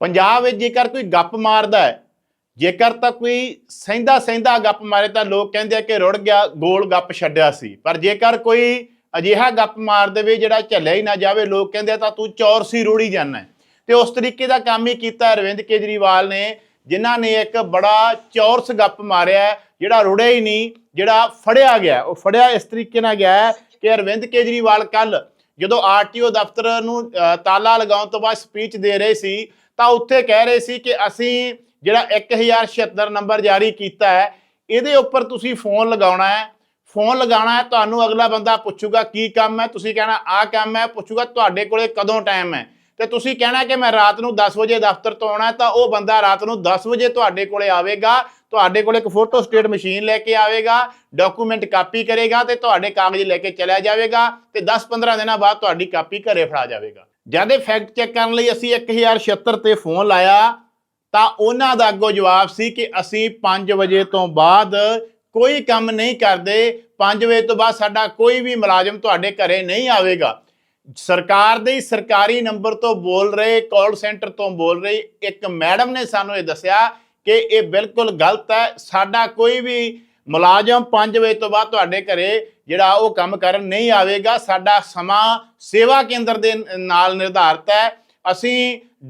ਪੰਜਾਬ ਵਿੱਚ ਜੇਕਰ ਕੋਈ ਗੱਪ ਮਾਰਦਾ ਹੈ, ਜੇਕਰ ਤਾਂ ਕੋਈ ਸਹਿੰਦਾ ਸਹਿੰਦਾ ਗੱਪ ਮਾਰੇ ਤਾਂ ਲੋਕ ਕਹਿੰਦੇ ਆ ਕਿ ਰੁੜ ਗਿਆ, ਗੋਲ ਗੱਪ ਛੱਡਿਆ ਸੀ ਪਰ ਜੇਕਰ ਕੋਈ ਅਜਿਹਾ ਗੱਪ ਮਾਰ ਦੇਵੇ ਜਿਹੜਾ ਝੱਲਿਆ ਹੀ ਨਾ ਜਾਵੇ, ਲੋਕ ਕਹਿੰਦੇ ਆ ਤਾਂ ਤੂੰ ਚੌਰਸੀ ਰੋੜੀ ਜਾਂਦਾ ਹੈ। ਤੇ ਉਸ ਤਰੀਕੇ ਦਾ ਕੰਮ ਹੀ ਕੀਤਾ ਅਰਵਿੰਦ ਕੇਜਰੀਵਾਲ ਨੇ, ਜਿਨ੍ਹਾਂ ਨੇ ਇੱਕ ਬੜਾ ਚੌਰਸ ਗੱਪ ਮਾਰਿਆ ਜਿਹੜਾ ਰੁੜਿਆ ਹੀ ਨਹੀਂ, ਜਿਹੜਾ ਫੜਿਆ ਗਿਆ ਉਹ ਫੜਿਆ ਇਸ ਤਰੀਕੇ ਨਾਲ ਗਿਆ ਕਿ ਅਰਵਿੰਦ ਕੇਜਰੀਵਾਲ ਕੱਲ ਜਦੋਂ ਆਰਟੀਓ ਦਫ਼ਤਰ ਨੂੰ ਤਾਲਾ ਲਗਾਉਣ ਤੋਂ ਬਾਅਦ ਸਪੀਚ ਦੇ ਰਹੇ ਸੀ ਤਾਂ ਉੱਥੇ ਕਹਿ ਰਹੇ ਸੀ ਕਿ ਅਸੀਂ ਜਿਹੜਾ 1076 ਨੰਬਰ ਜਾਰੀ ਕੀਤਾ ਹੈ, ਇਹਦੇ ਉੱਪਰ ਤੁਸੀਂ ਫੋਨ ਲਗਾਉਣਾ ਹੈ। ਫੋਨ ਲਗਾਉਣਾ ਹੈ, ਤੁਹਾਨੂੰ ਅਗਲਾ ਬੰਦਾ ਪੁੱਛੂਗਾ ਕੀ ਕੰਮ ਹੈ, ਤੁਸੀਂ ਕਹਿਣਾ ਆਹ ਕੰਮ ਹੈ, ਪੁੱਛੂਗਾ ਤੁਹਾਡੇ ਕੋਲੇ ਕਦੋਂ ਟਾਈਮ ਹੈ। ਤੇ ਤੁਸੀਂ ਕਹਿਣਾ ਕਿ ਮੈਂ ਰਾਤ ਨੂੰ 10 ਵਜੇ ਦਫ਼ਤਰ ਤੋਂ ਆਉਣਾ ਤਾਂ ਉਹ ਬੰਦਾ ਰਾਤ ਨੂੰ 10 ਵਜੇ ਤੁਹਾਡੇ ਕੋਲੇ ਆਵੇਗਾ, ਤੁਹਾਡੇ ਕੋਲੇ ਇੱਕ ਫੋਟੋ ਸਟੇਟ ਮਸ਼ੀਨ ਲੈ ਕੇ ਆਵੇਗਾ ਡਾਕੂਮੈਂਟ ਕਾਪੀ ਕਰੇਗਾ ਤੇ ਤੁਹਾਡੇ ਕਾਗਜ਼ ਲੈ ਕੇ ਚਲਾ ਜਾਵੇਗਾ ਤੇ 10-15 ਦਿਨਾਂ ਬਾਅਦ ਤੁਹਾਡੀ ਕਾਪੀ ਘਰੇ ਫੜਾ ਜਾਵੇਗਾ। ਜਦ ਇਹ ਫੈਕਟ ਚੈੱਕ ਕਰਨ ਲਈ ਅਸੀਂ 1076 ਤੇ ਫੋਨ ਲਾਇਆ, ਤਾਂ ਉਹਨਾਂ ਦਾ ਅੱਗੋਂ ਜਵਾਬ ਸੀ ਕਿ ਅਸੀਂ 5 ਵਜੇ ਤੋਂ ਬਾਅਦ ਕੋਈ ਕੰਮ ਨਹੀਂ ਕਰਦੇ 5 ਵਜੇ ਤੋਂ ਬਾਅਦ ਸਾਡਾ ਕੋਈ ਵੀ ਮੁਲਾਜ਼ਮ ਤੁਹਾਡੇ ਘਰੇ ਨਹੀਂ ਆਵੇਗਾ। ਸਰਕਾਰ ਦੇ ਸਰਕਾਰੀ ਨੰਬਰ ਤੋਂ ਬੋਲ ਰਹੇ ਕਾਲ ਸੈਂਟਰ ਤੋਂ ਬੋਲ ਰਹੀ, ਇੱਕ ਮੈਡਮ ਨੇ ਸਾਨੂੰ ਇਹ ਦੱਸਿਆ ਕਿ ਇਹ ਬਿਲਕੁਲ ਗਲਤ ਹੈ, ਸਾਡਾ ਕੋਈ ਵੀ ਮੁਲਾਜ਼ਮ 5 ਵਜੇ ਤੋਂ ਬਾਅਦ ਤੁਹਾਡੇ ਘਰੇ ਜਿਹੜਾ ਉਹ ਕੰਮ ਕਰਨ ਨਹੀਂ ਆਵੇਗਾ ਸਾਡਾ ਸਮਾਂ ਸੇਵਾ ਕੇਂਦਰ ਦੇ ਨਾਲ ਨਿਰਧਾਰਿਤ ਹੈ ਅਸੀਂ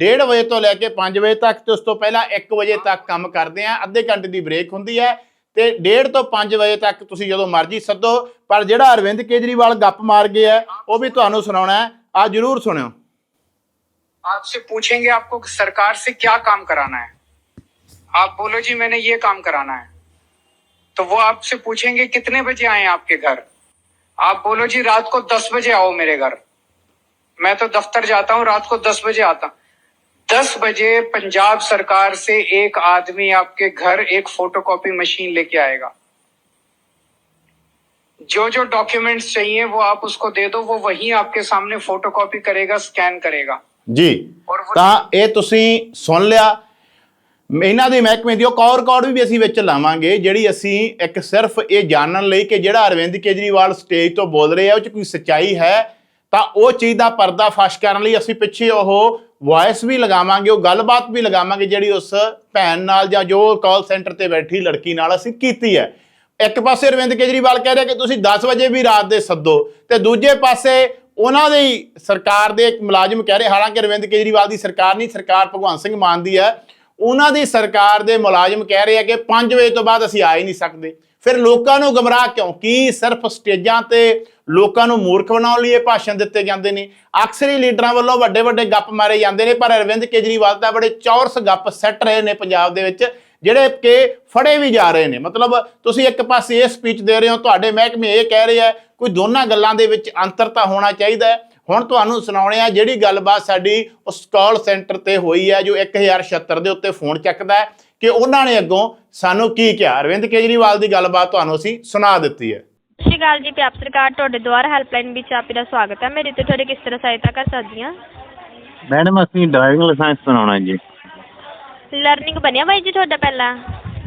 1:30 ਵਜੇ ਤੋਂ ਲੈ ਕੇ 5 ਵਜੇ ਤੱਕ ਤੇ ਉਸ ਤੋਂ ਪਹਿਲਾਂ 1 ਵਜੇ ਤੱਕ ਕੰਮ ਕਰਦੇ ਹਾਂ ਅੱਧੇ ਘੰਟੇ ਦੀ ਬ੍ਰੇਕ ਹੁੰਦੀ ਹੈ ਤੇ 1:30 ਤੋਂ 5 ਵਜੇ ਤੱਕ ਤੁਸੀਂ ਜਦੋਂ ਮਰਜ਼ੀ ਸੱਦੋ ਪਰ ਜਿਹੜਾ ਅਰਵਿੰਦ ਕੇਜਰੀਵਾਲ ਗੱਪ ਮਾਰ ਗਿਆ ਹੈ ਉਹ ਵੀ ਤੁਹਾਨੂੰ ਸੁਣਾਉਣਾ ਹੈ ਆ ਜਰੂਰ ਸੁਣਿਓ आपसे पूछेंगे आपको कि सरकार से क्या काम कराना है आप बोलो जी मैंने ये काम कराना है तो वो आपसे पूछेंगे कितने बजे आए आपके घर आप बोलो जी रात को दस बजे आओ मेरे घर मैं तो दफ्तर जाता हूँ रात को दस बजे आता दस बजे पंजाब सरकार से एक आदमी आपके घर एक फोटोकॉपी मशीन लेके आएगा जो जो डॉक्यूमेंट्स चाहिए वो आप उसको दे दो वो वहीं आपके सामने फोटोकॉपी करेगा स्कैन करेगा ਜੀ ਔਰ ਉਹ- ਤਾਂ ਇਹ ਤੁਸੀਂ ਸੁਣ ਲਿਆ ਇਹਨਾਂ ਦੇ ਮਹਿਕਮੇ ਦੀ, ਉਹ ਕੌਰ ਰਿਕਾਰਡ ਵੀ ਅਸੀਂ ਵਿੱਚ ਲਾਵਾਂਗੇ, ਜਿਹੜੀ ਅਸੀਂ ਇੱਕ ਸਿਰਫ ਇਹ ਜਾਣਨ ਲਈ ਕਿ ਜਿਹੜਾ ਅਰਵਿੰਦ ਕੇਜਰੀਵਾਲ ਸਟੇਜ ਤੋਂ ਬੋਲ ਰਹੇ ਆ, ਉਹ ਚ ਕੋਈ ਸੱਚਾਈ ਹੈ, ਤਾਂ ਉਹ ਚੀਜ਼ ਦਾ ਪਰਦਾ ਫਾਸ਼ ਕਰਨ ਲਈ ਅਸੀਂ ਪਿੱਛੇ ਉਹ ਵੌਇਸ ਵੀ ਲਗਾਵਾਂਗੇ, ਉਹ ਗੱਲਬਾਤ ਵੀ ਲਗਾਵਾਂਗੇ, ਜਿਹੜੀ ਉਸ ਭੈਣ ਨਾਲ ਜਾਂ ਜੋ ਕਾਲ ਸੈਂਟਰ ਤੇ ਬੈਠੀ ਲੜਕੀ ਨਾਲ ਅਸੀਂ ਕੀਤੀ ਹੈ। ਇੱਕ ਪਾਸੇ ਅਰਵਿੰਦ ਕੇਜਰੀਵਾਲ ਕਹਿ ਰਿਹਾ ਕਿ ਤੁਸੀਂ 10 ਵਜੇ ਵੀ ਰਾਤ ਦੇ ਸੱਦੋ, ਤੇ ਦੂਜੇ ਪਾਸੇ ਉਹਨਾਂ ਦੇ ਸਰਕਾਰ ਦੇ ਇੱਕ ਮੁਲਾਜ਼ਮ ਕਹਿ ਰਹੇ, ਹਾਲਾਂਕਿ ਅਰਵਿੰਦ ਕੇਜਰੀਵਾਲ ਦੀ ਸਰਕਾਰ ਨਹੀਂ, ਸਰਕਾਰ ਭਗਵੰਤ ਸਿੰਘ ਮਾਨ ਦੀ ਹੈ ਉਹਨਾਂ ਦੀ ਸਰਕਾਰ ਦੇ ਮੁਲਾਜ਼ਮ ਕਹਿ ਰਹੇ ਆ ਕਿ 5 ਵਜੇ ਤੋਂ ਬਾਅਦ ਅਸੀਂ ਆ ਹੀ ਨਹੀਂ ਸਕਦੇ। ਫਿਰ ਲੋਕਾਂ ਨੂੰ ਗਮਰਾਹ ਕਿਉਂ? ਕੀ ਸਿਰਫ ਸਟੇਜਾਂ ਤੇ ਲੋਕਾਂ ਨੂੰ ਮੂਰਖ ਬਣਾਉਣ ਲਈ ਇਹ ਭਾਸ਼ਣ ਦਿੱਤੇ ਜਾਂਦੇ ਨੇ? ਅਕਸਰ ਹੀ ਲੀਡਰਾਂ ਵੱਲੋਂ ਵੱਡੇ ਵੱਡੇ ਗੱਪ ਮਾਰੇ ਜਾਂਦੇ ਨੇ, ਪਰ ਅਰਵਿੰਦ ਕੇਜਰੀਵਾਲ ਤਾਂ ਬੜੇ ਚੌਰਸ ਗੱਪ ਸੱਟ ਰਹੇ ਨੇ ਪੰਜਾਬ ਦੇ ਵਿੱਚ, ਜਿਹੜੇ ਕਿ ਫੜੇ ਵੀ ਜਾ ਰਹੇ ਨੇ। ਮਤਲਬ ਤੁਸੀਂ ਇੱਕ ਪਾਸੇ ਇਹ ਸਪੀਚ ਦੇ ਰਹੇ ਹੋ, ਤੁਹਾਡੇ ਮਹਿਕਮੇ ਇਹ ਕਹਿ ਰਹੇ ਆ, ਕੋਈ ਦੋਨਾਂ ਗੱਲਾਂ ਦੇ ਵਿੱਚ ਅੰਤਰ ਤਾਂ ਹੋਣਾ ਚਾਹੀਦਾ ਹੈ। ਹੁਣ ਤੁਹਾਨੂੰ ਸੁਣਾਉਣੇ ਆ ਜਿਹੜੀ ਗੱਲਬਾਤ ਸਾਡੀ ਉਸ ਕਾਲ ਸੈਂਟਰ ਤੇ ਹੋਈ ਹੈ ਜੋ 1076 ਦੇ ਉੱਤੇ ਫੋਨ ਚੱਕਦਾ ਹੈ ਕਿ ਉਹਨਾਂ ਨੇ ਅੱਗੋਂ ਸਾਨੂੰ ਕੀ ਕਿਹਾ? ਅਰਵਿੰਦ ਕੇਜਰੀਵਾਲ ਦੀ ਗੱਲਬਾਤ ਤੁਹਾਨੂੰ ਅਸੀਂ ਸੁਣਾ ਦਿੱਤੀ ਹੈ। ਸਤਿ ਸ਼੍ਰੀ ਅਕਾਲ ਜੀ ਪੰਜਾਬ ਸਰਕਾਰ ਤੁਹਾਡੇ ਦੁਆਰਾ ਹੈਲਪਲਾਈਨ ਵਿੱਚ ਆਪ ਦਾ ਸਵਾਗਤ ਹੈ। ਮੇਰੀ ਤੇ ਤੁਹਾਡੀ ਕਿਸ ਤਰ੍ਹਾਂ ਸਹਾਇਤਾ ਕਰ ਸਕਦੀ ਹਾਂ? ਮੈਡਮ ਅਸੀਂ ਡਰਾਈਵਿੰਗ ਲਾਇਸੈਂਸ ਬਣਾਉਣਾ ਜੀ। ਲਰਨਿੰਗ ਬਣਿਆ ਬਾਈ ਜੀ ਤੁਹਾਡਾ ਪਹਿਲਾਂ?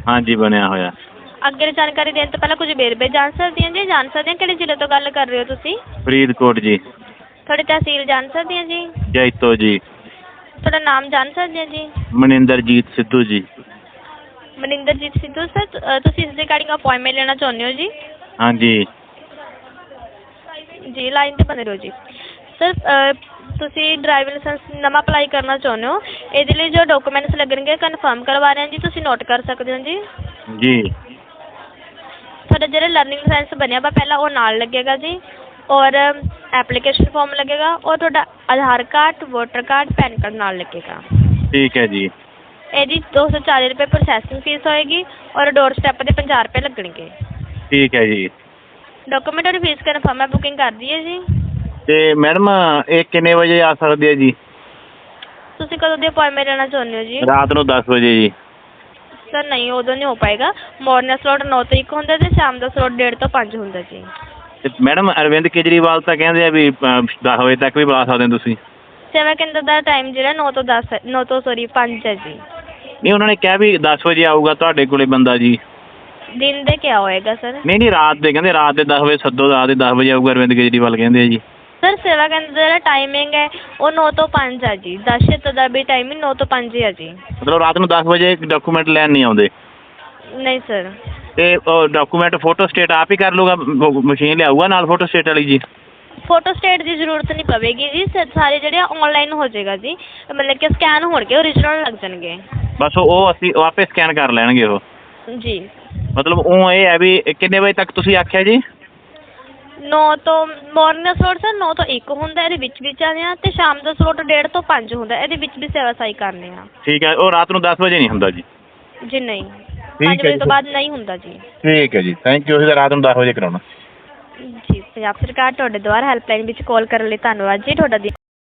ਹਾਂਜੀ ਬਣਿਆ ਹੋਇਆ। ਅੱਗੇ ਜਾਣਕਾਰੀ ਦੇਣ ਤੋਂ ਪਹਿਲਾਂ ਕੁਝ ਵੇਰਵੇ ਜਾਣ ਸਕਦੀ ਹਾਂ ਜੀ ਜਾਣ ਸਕਦੇ ਹਾਂ ਕਿਹੜੇ ਜ਼ਿਲ੍ਹੇ ਤੋਂ ਗੱਲ ਕਰ ਰਹੇ ਹੋ ਤੁਸੀਂ? ਫਰੀਦਕੋਟ ਜੀ। ਤੁਹਾਡੀ ਤਹਿਸੀਲ ਜਾਣ ਸਕਦੀ ਹਾਂ ਜੀ? ਜੈਤੋ ਜੀ। ਤੁਹਾਡਾ ਨਾਮ ਜਾਣ ਸਕਦੀ ਹਾਂ ਜੀ? ਮਨਿੰਦਰਜੀਤ ਸਿੱਧੂ ਜੀ। ਮਨਿੰਦਰਜੀਤ ਸਿੱਧੂ ਸਰ ਅ, ਤੁਸੀਂ ਇਸ ਰਿਗਾਰਡਿੰਗ ਅਪਾਇੰਟਮੈਂਟ ਲੈਣਾ ਚਾਹੁੰਦੇ ਹੋ ਜੀ? ਹਾਂਜੀ। ਜੀ ਲਾਈਨ ਤੇ ਬਣੇ ਰਹੋ ਜੀ। ਸਰ ਅ, ਤੁਸੀਂ ਡਰਾਈਵਿੰਗ ਲਾਇਸੈਂਸ ਨਵਾਂ ਅਪਲਾਈ ਕਰਨਾ ਚਾਹੁੰਦੇ ਹੋ? ਇਹਦੇ ਲਈ ਜੋ ਡਾਕੂਮੈਂਟਸ ਲੱਗਣਗੇ ਕਨਫਰਮ ਕਰਵਾ ਰਹੇ ਹਾਂ ਜੀ। ਤੁਸੀਂ ਨੋਟ ਕਰ ਸਕਦੇ ਹੋ ਜੀ? ਜੀ। ਤੁਹਾਡਾ ਜਿਹੜਾ ਲਰਨਿੰਗ ਲਾਇਸੈਂਸ ਬਣਿਆ ਵਾ ਪਹਿਲਾਂ ਉਹ ਨਾਲ ਲੱਗੇਗਾ ਜੀ। ਔਰ ਐਪਲੀਕੇਸ਼ਨ ਫਾਰਮ ਲੱਗੇਗਾ ਔਰ ਤੁਹਾਡਾ Aadhaar card voter card PAN card ਨਾਲ ਲੱਗੇਗਾ। ਠੀਕ ਹੈ ਜੀ। ਇਹਦੀ 240 ਰੁਪਏ ਪ੍ਰੋਸੈਸਿੰਗ ਫੀਸ ਹੋਏਗੀ ਔਰ ਡੋਰ ਸਟੈਪ ਦੇ 50 ਰੁਪਏ ਲੱਗਣਗੇ। ਠੀਕ ਹੈ ਜੀ। ਡਾਕੂਮੈਂਟ ਔਰ ਫੀਸ ਕਨਫਰਮ ਹੈ ਬੁਕਿੰਗ ਕਰ ਦਈਏ ਜੀ। ਤੇ ਮੈਡਮ ਇਹ ਕਿੰਨੇ ਵਜੇ ਆ ਸਕਦੀ ਹੈ ਜੀ? ਤੁਸੀਂ ਕਦੋਂ ਦੀ ਅਪਾਇੰਟਮੈਂਟ ਲੈਣਾ ਚਾਹੁੰਦੇ ਹੋ ਜੀ? ਰਾਤ ਨੂੰ 10 ਵਜੇ ਜੀ। ਸਰ ਨਹੀਂ ਉਦੋਂ ਨਹੀਂ ਹੋ ਪਾਏਗਾ। ਮਾਰਨਿੰਗ ਸਲੋਟ 9 ਤੋਂ 1 ਹੁੰਦਾ ਤੇ ਸ਼ਾਮ ਦਾ ਸਲੋਟ 1:30 ਤੋਂ 5 ਹੁੰਦਾ ਜੀ। ਤੇ ਮੈਡਮ ਅਰਵਿੰਦ ਕੇਜਰੀਵਾਲ ਤਾਂ ਕਹਿੰਦੇ ਆ ਵੀ 10 ਵਜੇ ਤੱਕ ਵੀ ਬੁਲਾ ਸਕਦੇ ਹੋ ਤੁਸੀਂ। ਸੇਵਾ ਕੇਂਦਰ ਦਾ ਟਾਈਮ ਜਿਹੜਾ 9 ਤੋਂ 10 ਹੈ 9 ਤੋਂ ਸੌਰੀ 5 ਹੈ ਜੀ। ਨਹੀਂ ਉਹਨਾਂ ਨੇ ਕਿਹਾ ਵੀ 10 ਵਜੇ ਆਊਗਾ ਤੁਹਾਡੇ ਕੋਲੇ ਬੰਦਾ ਜੀ। ਦਿਨ ਦੇ ਕਿਆ ਹੋਏਗਾ ਸਰ? ਨਹੀਂ ਨਹੀਂ ਰਾਤ ਦੇ ਕਹਿੰਦੇ ਰਾਤ ਦੇ 10 ਵਜੇ ਸੱਦੋ ਰਾਤ ਦੇ 10 ਵਜੇ ਆਊਗਾ ਅਰਵਿੰਦ ਕੇਜਰੀਵਾਲ ਕਹਿੰਦੇ ਆ ਜੀ। ਸਰ ਸੇਵਾ ਕੇਂਦਰ ਦਾ ਟਾਈਮਿੰਗ ਹੈ ਉਹ 9 ਤੋਂ 5 ਆ ਜੀ। 10 ਦਾ ਵੀ ਟਾਈਮਿੰਗ 9 ਤੋਂ 5 ਹੈ ਜੀ। ਮਤਲਬ ਰਾਤ ਨੂੰ 10 ਵਜੇ ਡਾਕੂਮੈਂਟ ਲੈਣ ਨਹੀਂ ਆਉਂਦੇ। ਨਹੀਂ ਸਰ। ਤੇ ਡਾਕੂਮੈਂਟ ਫੋਟੋ ਸਟੇਟ ਆਪ ਹੀ ਕਰ ਲੂਗਾ ਮਸ਼ੀਨ ਲਿਆਊਗਾ ਨਾਲ ਫੋਟੋ ਸਟੇਟ ਵਾਲੀ ਜੀ? ਫੋਟੋ ਸਟੇਟ ਦੀ ਜ਼ਰੂਰਤ ਨਹੀਂ ਪਵੇਗੀ ਜੀ ਸ- ਸਾਰੇ ਜਿਹੜੇ ਆਨਲਾਈਨ ਹੋ ਜਾਏਗਾ ਜੀ ਮਤਲਬ ਕਿ ਸਕੈਨ ਹੋਣਗੇ ਓਰੀਜਨਲ ਲੱਗ ਜਾਣਗੇ। ਬਸ ਉਹ- ਅਸੀਂ ਉਹ ਆਪੇ ਸਕੈਨ ਕਰ ਲੈਣਗੇ ਉਹ। ਜੀ। ਮਤਲਬ ਉਹ ਇਹ ਹੈ ਵੀ ਕਿੰਨੇ ਵਜੇ ਤੱਕ ਤੁਸੀਂ ਆਖਿਆ ਜੀ? 9 ਤੋਂ ਮਾਰਨਿੰਗ ਦਾ ਸਲੋਟ ਸਰ 9 ਤੋਂ 1 ਹੁੰਦਾ ਇਹਦੇ ਵਿੱਚ ਵਿੱਚ ਆਉਂਦੇ ਆ ਤੇ ਸ਼ਾਮ ਦਾ ਸਲੋਟ 1.5 ਤੋਂ 5 ਹੁੰਦਾ ਇਹਦੇ ਵਿੱਚ ਵੀ ਸੇਵਾ ਸਾਈ ਕਰਨੇ ਆ ਠੀਕ ਹੈ ਉਹ ਰਾਤ ਨੂੰ 10 ਵਜੇ ਨਹੀਂ ਹੁੰਦਾ ਜੀ? ਜੀ ਨਹੀਂ। ਹੈ 5 ਵਜੇ ਜੀ। ਤੋਂ ਬਾਅਦ ਨਹੀਂ ਹੁੰਦਾ ਜੀ ਠੀਕ ਹੈ ਜੀ ਥੈਂਕ ਯੂ ਅਸੀਂ ਤਾਂ ਰਾਤ ਨੂੰ 10 ਵਜੇ ਕਰਾਉਣਾ ਜੀ ਪੰਜਾਬ ਸਰਕਾਰ ਤੁਹਾਡੇ ਦੁਆਰਾ ਹੈਲਪਲਾਈਨ ਵਿੱਚ ਕਾਲ ਕਰਨ ਲਈ ਧੰਨਵਾਦ ਜੀ ਤੁਹਾਡਾ ਦਿਨ